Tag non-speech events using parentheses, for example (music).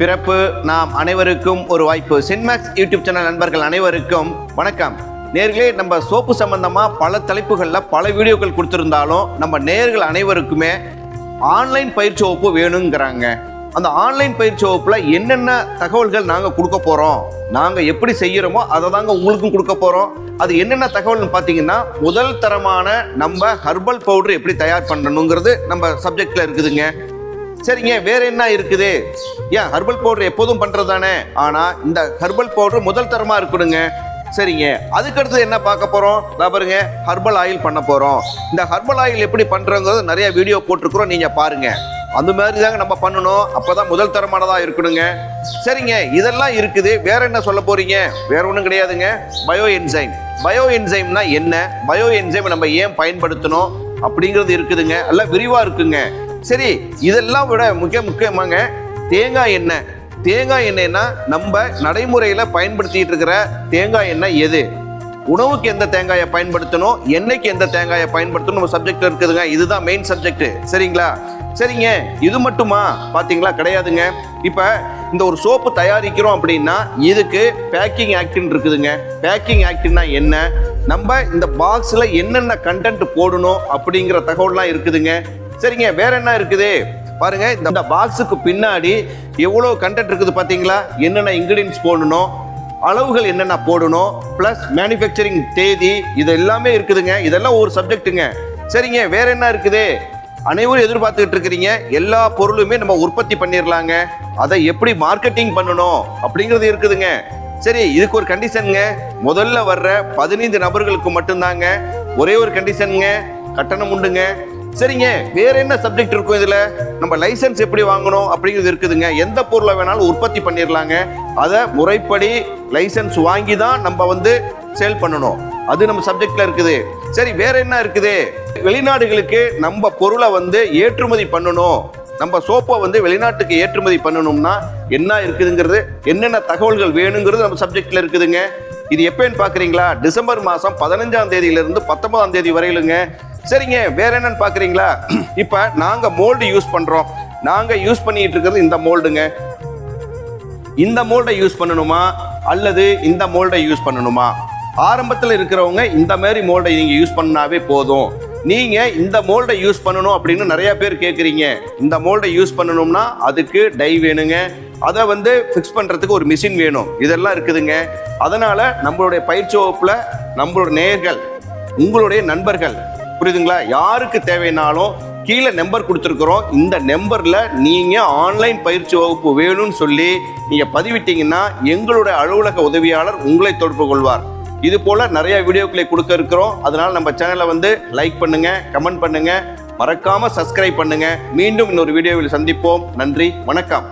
பிறப்பு நாம் அனைவருக்கும் ஒரு வாய்ப்பு. சின்மேக்ஸ் யூடியூப் சேனல் நண்பர்கள் அனைவருக்கும் வணக்கம். நேர்களே நம்ம சோப்பு சம்பந்தமா பல தலைப்புகளில் பல வீடியோக்கள் கொடுத்துருந்தாலும் நம்ம நேர்கள் அனைவருக்குமே ஆன்லைன் பயிற்சி வகுப்பு வேணுங்கிறாங்க. அந்த ஆன்லைன் பயிற்சி வகுப்புல என்னென்ன தகவல்கள் நாங்க கொடுக்க போறோம் நாங்க எப்படி செய்யறோமோ அதை தாங்க உங்களுக்கும் கொடுக்க போறோம். அது என்னென்ன தகவல்னு பார்த்தீங்கன்னா முதல் தரமான நம்ம ஹர்பல் பவுடர் எப்படி தயார் பண்ணணுங்கிறது நம்ம சப்ஜெக்ட்ல இருக்குதுங்க. சரிங்க வேற என்ன இருக்குது? ஏன் ஹர்பல் பவுடர் எப்போதும் பண்றது தானே ஆனா இந்த ஹர்பல் பவுடர் முதல் தரமா இருக்கணுங்க. சரிங்க அதுக்கடுத்து என்ன பார்க்க போறோம்? இதா பாருங்க ஹர்பல் ஆயில் பண்ண போறோம். இந்த ஹர்பல் ஆயில் எப்படி பண்றோங்கிறது நிறைய வீடியோ போட்டிருக்கிறோம் நீங்க பாருங்க. அந்த மாதிரி தாங்க நம்ம பண்ணணும். அப்பதான் முதல் தரமானதா இருக்கணுங்க. சரிங்க இதெல்லாம் இருக்குது. வேற என்ன சொல்ல போறீங்க? வேற ஒன்றும் கிடையாதுங்க. பயோ என்சைம் பயோ என்சைம்னா என்ன? பயோ என்சைம் நம்ம ஏன் பயன்படுத்தணும்? அப்படிங்கிறது இருக்குதுங்க. எல்லாம் விரிவா இருக்குங்க. சரி இதெல்லாம் விட முக்கிய முக்கியமாங்க தேங்காய் எண்ணெய். தேங்காய் எண்ணெய்னா நம்ம நடைமுறையில பயன்படுத்திட்டு இருக்கிற தேங்காய் எண்ணெய் எது? உணவுக்கு எந்த தேங்காயை பயன்படுத்தணும்? எண்ணெய்க்கு எந்த தேங்காயை பயன்படுத்தணும்? நம்ம சப்ஜெக்ட் இருக்குதுங்க. இதுதான் மெயின் சப்ஜெக்ட் சரிங்களா? சரிங்க. இது மட்டுமா? பாத்தீங்களா? கிடையாதுங்க. இப்ப இந்த ஒரு சோப்பு தயாரிக்கிறோம் அப்படின்னா இதுக்கு பேக்கிங் ஆக்டின் இருக்குதுங்க. பேக்கிங் ஆக்டின்னா என்ன? நம்ம இந்த பாக்ஸில் என்னென்ன கண்டென்ட் போடணும் அப்படிங்கிற தகவல்லாம் இருக்குதுங்க. சரிங்க வேற என்ன இருக்குது? பாருங்க இந்த பாக்ஸுக்கு பின்னாடி எவ்வளோ கண்டென்ட் இருக்குது பார்த்தீங்களா என்னென்ன இன்க்ரீடியன்ஸ் போடணும்? அளவுகள் என்னென்ன போடணும்? ப்ளஸ் மேனுஃபேக்சரிங் தேதி இது எல்லாமே இருக்குதுங்க. இதெல்லாம் ஒரு சப்ஜெக்ட்டுங்க சரிங்க வேற என்ன இருக்குது? அனைவரும் எதிர்பார்த்துக்கிட்டு இருக்கிறீங்க. எல்லா பொருளுமே நம்ம உற்பத்தி பண்ணிடலாங்க அதை எப்படி மார்க்கெட்டிங் பண்ணணும் அப்படிங்கிறது இருக்குதுங்க. சரி இதுக்கு ஒரு கண்டிஷனுங்க முதல்ல வர்ற பதினைந்து நபர்களுக்கு மட்டும்தாங்க. ஒரே ஒரு கண்டிஷனுங்க கட்டணம் உண்டுங்க. சரிங்க வேற என்ன சப்ஜெக்ட் இருக்கும் இதுல? நம்ம லைசென்ஸ் எப்படி வாங்கணும் அப்படிங்கிறது இருக்குதுங்க. எந்த பொருளை வேணாலும் உற்பத்தி பண்ணிடலாங்க அதை முறைப்படி லைசன்ஸ் வாங்கி தான் நம்ம வந்து சேல் பண்ணணும். அது நம்ம சப்ஜெக்ட்ல இருக்குது. சரி வேற என்ன இருக்குது? வெளிநாடுகளுக்கு நம்ம பொருளை வந்து ஏற்றுமதி பண்ணணும். நம்ம சோப்பை வந்து வெளிநாட்டுக்கு ஏற்றுமதி பண்ணணும்னா என்ன இருக்குதுங்கிறது என்னென்ன தகவல்கள் வேணுங்கிறது நம்ம சப்ஜெக்ட்ல இருக்குதுங்க. இது எப்பன்னு பாக்குறீங்களா? டிசம்பர் மாசம் பதினஞ்சாம் தேதியிலிருந்து பத்தொன்பதாம் தேதி வரையிலுங்க. சரிங்க வேற என்னன்னு பாக்குறீங்களா? (clears throat) இப்ப நாங்க மோல்டு யூஸ் பண்றோம். நாங்க யூஸ் பண்ணிட்டு இருக்கிறது இந்த மோல்டுங்க இந்த மோல்டை யூஸ் பண்ணணுமா? அல்லது இந்த மோல்டை யூஸ் பண்ணணுமா? ஆரம்பத்தில் இருக்கிறவங்க இந்த மாதிரி மோல்டை நீங்க யூஸ் பண்ணாவே போதும். நீங்க இந்த மோல்டை யூஸ் பண்ணணும் அப்படின்னு நிறைய பேர் கேட்குறீங்க இந்த மோல்டை யூஸ் பண்ணணும்னா அதுக்கு டை வேணுங்க. அதை வந்து ஃபிக்ஸ் பண்ணுறதுக்கு ஒரு மிஷின் வேணும். இதெல்லாம் இருக்குதுங்க. அதனால நம்மளுடைய பயிற்சி வகுப்பில் நம்மளோட நேர்கள் உங்களுடைய நண்பர்கள் புரியுதுங்களா? யாருக்கு தேவைனாலும் கீழே நம்பர் கொடுத்துருக்குறோம். இந்த நம்பரில் நீங்கள் ஆன்லைன் பயிற்சி வகுப்பு வேணும்னு சொல்லி நீங்கள் பதிவிட்டீங்கன்னா எங்களுடைய அலுவலக உதவியாளர் உங்களை தொடர்பு கொள்வார். இது போல் நிறைய வீடியோக்களை கொடுக்க இருக்கிறோம். அதனால் நம்ம சேனலை வந்து லைக் பண்ணுங்க கமெண்ட் பண்ணுங்க. மறக்காமல் சப்ஸ்கிரைப் பண்ணுங்க. மீண்டும் இன்னொரு வீடியோவில் சந்திப்போம். நன்றி வணக்கம்.